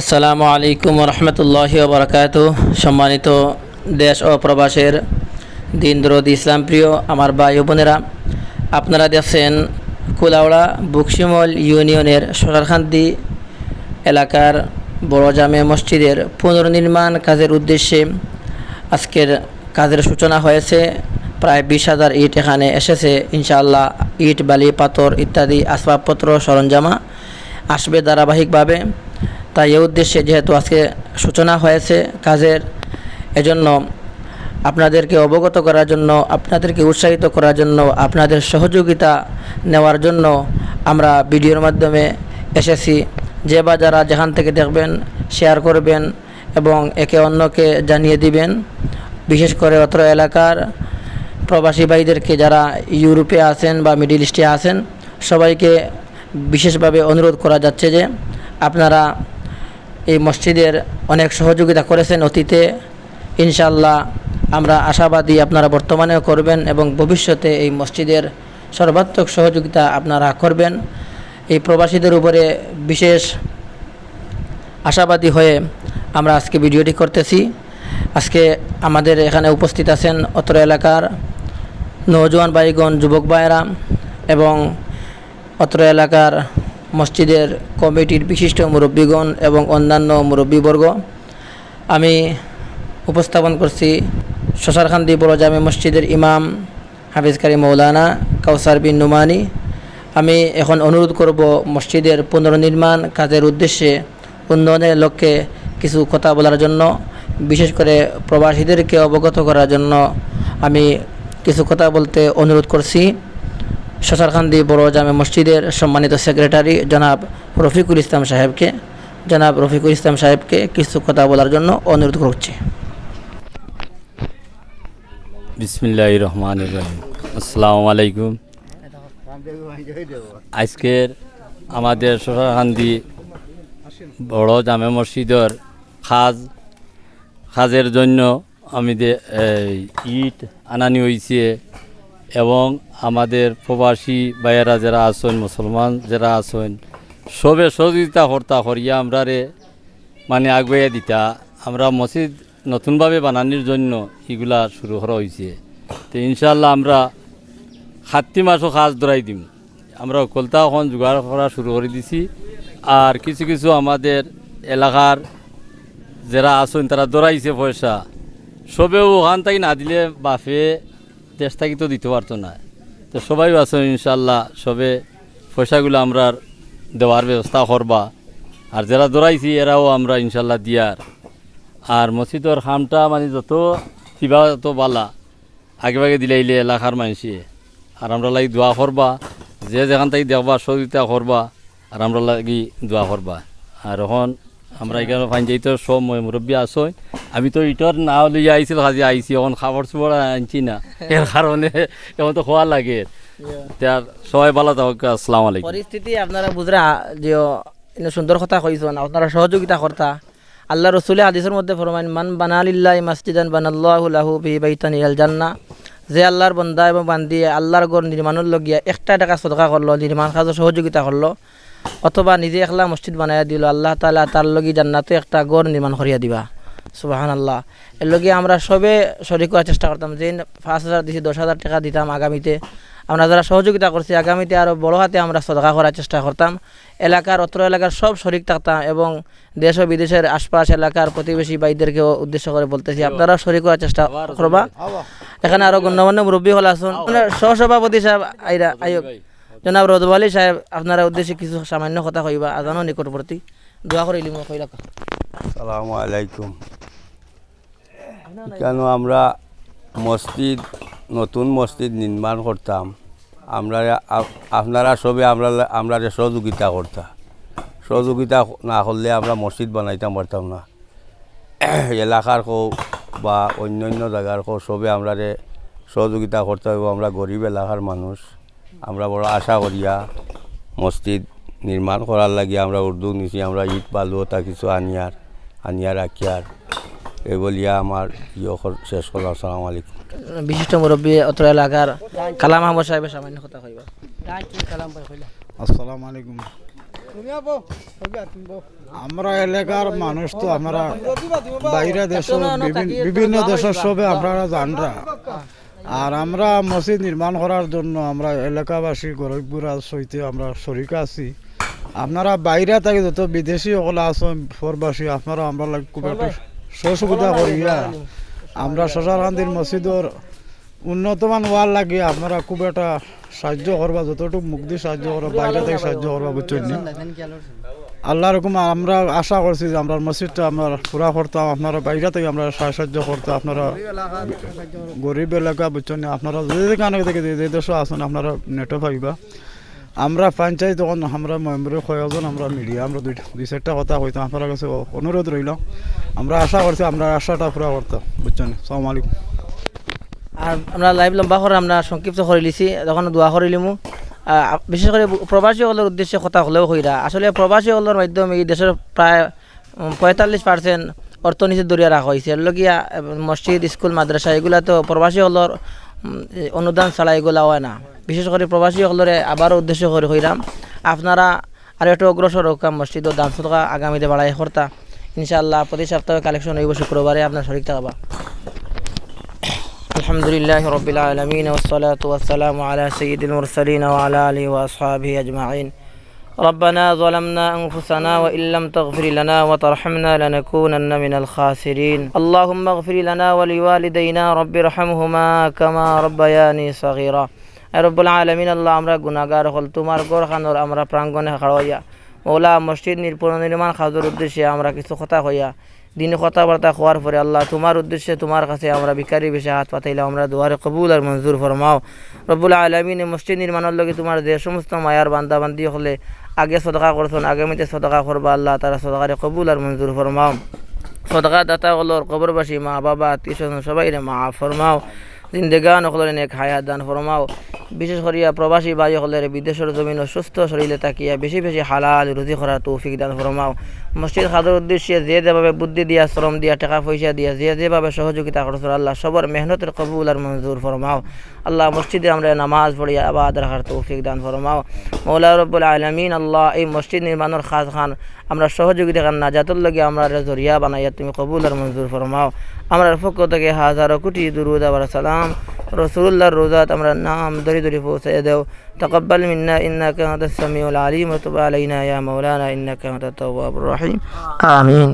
আসসালামু আলাইকুম রহমতুল্লাহ বরকাত সম্মানিত দেশ ও প্রবাসের দিন দরদ ইসলাম প্রিয় আমার ভাই বোনেরা, আপনারা দেখছেন কুলাউড়া বুকশিমল ইউনিয়নের সরারখান্দি এলাকার বড় জামে মসজিদের পুনর্নির্মাণ কাজের উদ্দেশ্যে আজকের কাজের সূচনা হয়েছে। প্রায় বিশ হাজার ইট এখানে এসেছে। ইনশাআল্লাহ ইট, বালি, পাথর ইত্যাদি আসবাবপত্র, সরঞ্জামা আসবে ধারাবাহিকভাবে। তাই এই উদ্দেশ্যে যেহেতু আজকে সূচনা হয়েছে কাজের, এজন্য আপনাদেরকে অবগত করার জন্য, আপনাদেরকে উৎসাহিত করার জন্য, আপনাদের সহযোগিতা নেওয়ার জন্য আমরা ভিডিওর মাধ্যমে এসেছি। যে বা যারা যেখান থেকে দেখবেন শেয়ার করবেন এবং একে অন্যকে জানিয়ে দিবেন। বিশেষ করে অত্র এলাকার প্রবাসী ভাইদেরকে যারা ইউরোপে আছেন বা মিডিল ইস্টে আছেন, সবাইকে বিশেষভাবে অনুরোধ করা যাচ্ছে যে আপনারা এই মসজিদের অনেক সহযোগিতা করেছেন অতীতে। ইনশাল্লাহ আমরা আশাবাদী আপনারা বর্তমানেও করবেন এবং ভবিষ্যতে এই মসজিদের সর্বাত্মক সহযোগিতা আপনারা করবেন। এই প্রবাসীদের উপরে বিশেষ আশাবাদী হয়ে আমরা আজকে ভিডিওটি করতেছি। আজকে আমাদের এখানে উপস্থিত আছেন অত্র এলাকার নৌজওয়ান ভাইগণ যুবক ভাইরা এবং অত্র এলাকার মসজিদের কমিটির বিশিষ্ট মুরব্বীগণ এবং অন্যান্য মুরব্বীবর্গ। আমি উপস্থাপন করছি শশারখান্দি বড় জামে মসজিদের ইমাম হাফিজকারী মৌলানা কাউসার বিন নুমানি। আমি এখন অনুরোধ করব মসজিদের পুনর্নির্মাণ কাজের উদ্দেশ্যে উন্নয়নের লক্ষ্যে কিছু কথা বলার জন্য, বিশেষ করে প্রবাসীদেরকে অবগত করার জন্য আমি কিছু কথা বলতে অনুরোধ করছি। শশারখান্দি বড় জামে মসজিদের সম্মানিত সেক্রেটারি জনাব রফিকুল ইসলাম সাহেবকে, জনাব রফিকুল ইসলাম সাহেবকে কিছু কথা বলার জন্য অনুরোধ করছি। বিসমিল্লাহ রহমান রহিম। আসসালামু আলাইকুম। আজকের আমাদের সোসারকান্দি বড় জামে মসজিদের খাজ, খাজের জন্য আমি ইট আনানি হয়েছে এবং আমাদের প্রবাসী ভাইয়েরা যারা আছেন, মুসলমান যারা আছেন, সবে সহযোগিতা কর্তা হরিয়া আমরা রে মানে আগুয়ে দিতা। আমরা মসজিদ নতুনভাবে বানানোর জন্য এগুলা শুরু করা হয়েছে। তো ইনশাল্লাহ আমরা সাতটি মাসও কাজ ধরাই দিম। আমরা কলতা এখন জোগাড় করা শুরু করে দিছি। আর কিছু কিছু আমাদের এলাকার যারা আছেন, তারা দৌড়াইছে পয়সা। সবেও ওখান থেকে না দিলে বাপে দেশ থাকি তো দিতে পারতো না। তো সবাই আছেন ইনশাল্লাহ সবে পয়সাগুলো আমরা দেওয়ার ব্যবস্থা করবা। আর যারা দৌড়াইছি, এরাও আমরা ইনশাল্লাহ দিয়ার। আর মসজিদর খামটা মানে যত কিবা যত বালা। আগে ভাগে দিলাইলে এলাকার মানুষে। আর আমরা লাগি দোয়া করবা, যে যেখান থেকে দেখবা, সহযোগিতা করবা, আর আমরা লাগি দোয়া করবা। আর এখন আমরা এখানে পাঞ্জাইতে সব মুরব্বী আসই। আমি তো ইটর নাও লইয়া আইছিল কাজে আইছি এখন খাবার চুবর আনছি না। এর কারণে এখন তো খোয়া লাগে। তার সবাই ভালো থাকুক আসসালামু আলাইকুম। পরিস্থিতি আপনারা বুঝরা যে এনে সুন্দর কথা কইছেন আপনারা সহযোগিতা কর্তা। আল্লাহ রসুলের হাদিসের মধ্যে ফরমাইন মান বানালিল্লাহ মাসজিদান বানাল্লাহু লাহু বি বাইতান ইয়াল জান্নাহ। যে আল্লাহর বন্দা এবং বান্দি আল্লাহর ঘর নির্মাণের লগিয়া একটা টাকা সদকা করল নির্মাণ কাজে সহযোগিতা করল। অথবা নিজে একলা মসজিদ বানাইয়া দিল আল্লাহ তালা তার লগি জান্নাতে একটা ঘর নির্মাণ করিয়া দিবা। সুবাহান আল্লাহ এর লগে আমরা সবে শরিক করার চেষ্টা করতাম যে পাঁচ হাজার দিছি দশ হাজার টাকা দিতাম আগামীতে। আমরা যারা সহযোগিতা করছি আগামীতে আরও বড় হাতে আমরা সদকা করার চেষ্টা করতাম। এলাকার অত্র এলাকার সব শরিক থাকতাম এবং দেশ ও বিদেশের আশপাশ এলাকার প্রতিবেশী ভাইদেরকেও উদ্দেশ্য করে বলতেছি আপনারা শরিক করার চেষ্টা করবা। এখানে আরও গণ্যমান্য মুরব্বী হল আসুন। সহসভাপতি সাহেব আইরা আয়োগ জনাব রদবালি সাহেব, আপনার উদ্দেশ্যে কিছু সামান্য কথা কইবা, আজানো নিকটবর্তী। দোয়া করিলি মই কইলা সালামু আলাইকুম। কেন আমরা মসজিদ, নতুন মসজিদ নির্মাণ করতাম? আমরা আপনারা সবে আমরা আমরা সহযোগিতা করতাম সহযোগিতা না করলে আমরা মসজিদ বানাইতাম, পারতাম না। এলাকার কো বা অন্য অন্য জায়গার কো সবে আমরা সহযোগিতা করতে হইব আমরা গরিব এলাকার মানুষ। আমরা বড় আশা করিয়া মসজিদ নির্মাণ করার লাগি আমরা উর্দু নিছি আমরা ইট বালু তা কিছু আনিয়ার আনিয়া রাখিয়ার। এই বলিয়া আমার ইয়ে শেষ করলাম আসসালামু আলাইকুম। বিশিষ্ট মুরব্বী অত্র এলাকার কালাম আহমদ সাহেবের সামান্য কথা কইবা। আসসালামু আলাইকুম। আমরা এলাকার মানুষ তো আমরা বাইরে দেশ বিভিন্ন দেশের সবে আপনারা জানরা। আর আমরা মসজিদ নির্মাণ করার জন্য আমরা এলাকাবাসী গরিবপুরা সহিতে আমরা শরিক আছি আপনারা বাইরে থেকে যত বিদেশি সকল আছেন ফরবাসী আপনারা আমরা লাগে খুব একটা সহযোগিতা করিয়া আমরা শশারান্দির মসজিদর উন্নতমান হওয়ার লাগে আপনারা খুব একটা সাহায্য করবা যতটুকু মুক্তি সাহায্য করবা বাইরে থেকে সাহায্য করবা বুঝছেন? আল্লাহ রকম আমরা আশা করছি যে আমরা মসজিদটা আমরা পুরা করতাম, আপনারা বাইরে থেকে আমরা সাহায্য করতাম, আপনারা গরিব এলাকা বুঝছেন? আপনারা যে যেখানে থেকে যে দেশে আছেন আপনারা নেটে পাইবা। আমরা পঞ্চায়েত তখন আমরা মেম্বারের কয়েকজন আমরা মিডিয়া, আমরা দুই দুই চারটা কথা কইতাম, আপনার কাছে অনুরোধ রইল। আমরা আশা করছি আমরা আশাটা পুরা করতাম বুঝছেন সালাম আলাইকুম। আর আমরা লাইভ লম্বা করে আমরা সংক্ষিপ্ত করে লিছি তখন দোয়া করে লিমু বিশেষ করে প্রবাসীসকলের উদ্দেশ্যে কথা হলেও কইরা আসলে প্রবাসীসকলের মাধ্যমে এই দেশের প্রায় পঁয়তাল্লিশ পার্সেন্ট অর্থনীতি দরিয়া রাখা হয়েছে এর লগিয়া মসজিদ স্কুল মাদ্রাসা এগুলা তো প্রবাসীসকলের উম, এ, অনুদান ছাড়া এগুলা হয় না। বিশেষ করে প্রবাসীসকলরে আবারও উদ্দেশ্য করে হইরাম আপনারা আর একটু অগ্রসর হোক মসজিদ ও দাম সদকা আগামীতে বাড়াই কর্তা। ইনশাআল্লাহ প্রতি সপ্তাহে কালেকশন হইব শুক্রবারে আপনার শরীর থাকবা। الحمد لله رب العالمين والصلاة والسلام على سيد المرسلين وعلى آله وأصحابه أجمعين ربنا ظلمنا أنفسنا وإن لم تغفر لنا وترحمنا لنكونن من الخاسرين اللهم اغفر لنا ولوالدينا رب ارحمهما كما ربياني صغيرا এ রব্বুল আলমিন আল্লাহ আমরা গুনাগার হল তোমার গড় খানোর আমরা প্রাঙ্গণে খাড়াইয়া ওলা মসজিদ নির্পুণ নির্মাণ খাজুর উদ্দেশ্যে আমরা কিছু কথা হইয়া দিনে কথাবার্তা হওয়ার পরে আল্লাহ তোমার উদ্দেশ্যে তোমার কাছে আমরা ভিকারি বেশি হাত পাতাইলাম আমরা দুয়ারে কবুল আর মঞ্জুর ফরমাও। রব্বুল আলমিন মসজিদ নির্মাণের লগে তোমার যে সমস্ত মায়ার বান্দা বান্দি হলে আগে সদকা করছেন, আগামীতে সদকা করবা আল্লাহ তারা সদকারে কবুল আর মঞ্জুর ফরমাও। সদকা দাতা হলোর কবরবাসী মা বাবা আত্মীয় সবাই মা ফরমাও। জিন্দেগান হলের নেক হায়াত দান ফরমাও। বিশেষ করিয়া প্রবাসী ভাই হলের বিদেশের জমিন সুস্থ শরীরে তাকিয়া বেশি বেশি হালাল রুজি করার তৌফিক দান ফরমাও। মসজিদ খাদর উদ্দেশ্যে যে যেভাবে বুদ্ধি দিয়া, শ্রম দিয়া, টাকা পয়সা দিয়া, যে যেভাবে সহযোগিতা করছেন আল্লাহ, সবার, মেহনতের কবুল আর মঞ্জুর ফরমাও। আল্লাহ মসজিদে আমরা নামাজ পড়িয়া আবাদ রাখার তৌফিক দান ফরমাও। মৌলা রব্বুল আলমিন, আল্লাহ এই মসজিদ নির্মাণের খাস খান। আমরা সহযোগিতা খান নাজাতুর লগে আমরা জরিয়া বানাইয়া তুমি কবুল আর মঞ্জুর ফরমাও। আমরা পক্ষ থেকে হাজারো কোটি দুরুদ আবার সালাম। رسول الله الرزاة أمر النعم دري دري فوس يدو تقبل منا إنك أنت السميع العليم وتب علينا يا مولانا إنك أنت التواب الرحيم آمين